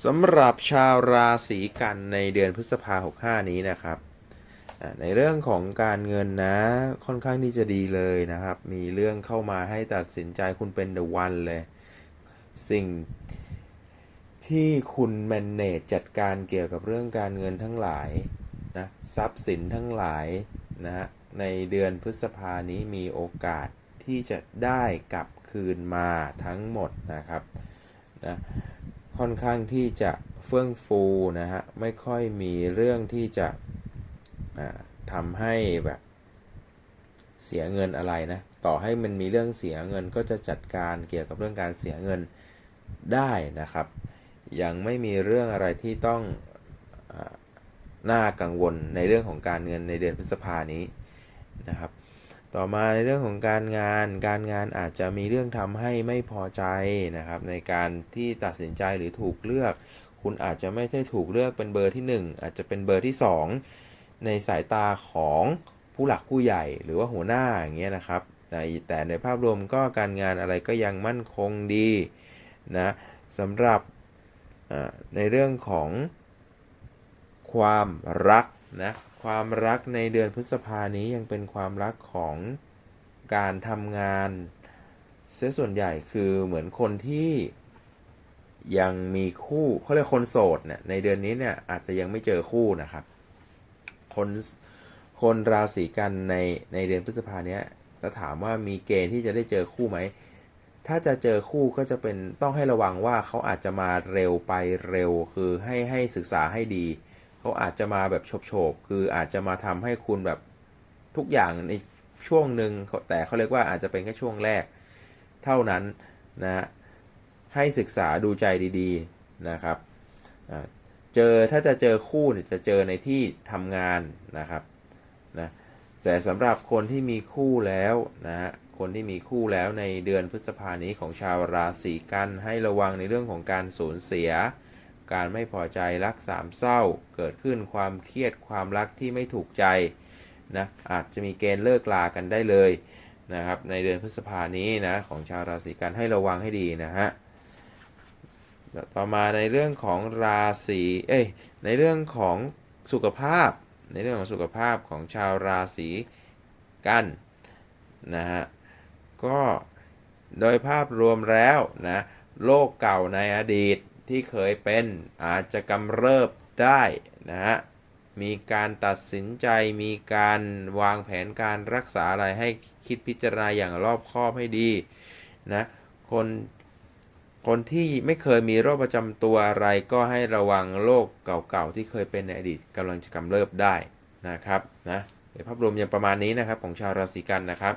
สำหรับชาวราศีกันในเดือนพฤษภา65นี้นะครับ ในเรื่องของการเงินนะ ค่อนข้างที่จะดีเลยนะครับ มีเรื่องเข้ามาให้ตัดสินใจคุณเป็นเดอะวันเลย สิ่งที่คุณแมนเนจจัดการเกี่ยวกับเรื่องการเงินทั้งหลายนะทรัพย์สินทั้งหลายนะฮะในเดือนพฤษภานี้มีโอกาสที่จะได้กลับคืนมาทั้งหมดนะครับนะ ค่อนข้างที่จะเฟื่องฟูนะฮะ ไม่ค่อยมีเรื่องที่จะทำให้แบบเสียเงินอะไรนะ ต่อให้มันมีเรื่องเสียเงินก็จะจัดการเกี่ยวกับเรื่องการเสียเงินได้นะครับ ยังไม่มีเรื่องอะไรที่ต้องอน่ากังวลในเรื่องของการเงินในเดือนพฤษภานี้นะครับ ต่อมาในเรื่องของการงาน การงานอาจจะมีเรื่องทำให้ไม่พอใจนะครับ ในการที่ตัดสินใจหรือถูกเลือก คุณอาจจะไม่ใช่ถูกเลือกเป็นเบอร์ที่ 1 อาจจะเป็นเบอร์ที่ 2 ในสายตาของผู้หลักผู้ใหญ่หรือว่าหัวหน้าอย่างเงี้ยนะครับแต่แต่ในภาพรวมก็การงานอะไรก็ยังมั่นคงดีนะสำหรับในเรื่องของความรัก นะความรักในเดือนพฤษภานี้ยังเป็นความรักของการทำงานเสียส่วนใหญ่คือเหมือนคนที่ยังมีคู่เขาเรียกคนโสดเนี่ยในเดือนนี้เนี่ยอาจจะยังไม่เจอคู่นะครับ คนคนราศีกันในในเดือนพฤษภาเนี้ยถ้าถามว่ามีเกณฑ์ที่จะได้เจอคู่ไหม ถ้าจะเจอคู่ก็จะเป็นต้องให้ระวังว่าเขาอาจจะมาเร็วไปเร็ว คือให้ให้ศึกษาให้ดี เขาอาจจะมาแบบโฉบๆคืออาจจะมาทำให้คุณแบบทุกอย่างในช่วงหนึ่งแต่เขาเรียกว่าอาจจะเป็นแค่ช่วงแรก เท่านั้นนะให้ศึกษาดูใจดีๆนะครับเจอถ้าจะเจอคู่เนี่ยจะเจอในที่ทำงานนะครับนะแต่สำหรับคนที่มีคู่แล้วนะฮะคนที่มีคู่แล้วในเดือนพฤษภานี้ของชาวราศีกันให้ระวังในเรื่องของการสูญเสีย การไม่พอใจรักสามเศร้า เกิดขึ้นความเครียดความรักที่ไม่ถูกใจนะอาจจะมีเกณฑ์เลิกลากันได้เลยนะครับในเดือนพฤษภานี้นะของชาวราศีกันให้ระวังให้ดีนะฮะต่อมาในเรื่องของราศีเอ้ยในเรื่องของสุขภาพ ในเรื่องของสุขภาพของชาวราศีกันนะฮะก็โดยภาพรวมแล้วนะโรคเก่าในอดีต ที่เคยเป็นอาจจะกำเริบได้นะฮะ มีการตัดสินใจ มีการวางแผนการรักษาอะไรให้คิดพิจารณาอย่างรอบคอบให้ดีนะ คน คนที่ไม่เคยมีโรคประจำตัวอะไรก็ให้ระวังโรคเก่าๆ ที่เคยเป็นในอดีตกำลังจะกำเริบได้นะครับนะโดยภาพรวมยังประมาณนี้นะครับของชาวราศีกันนะครับ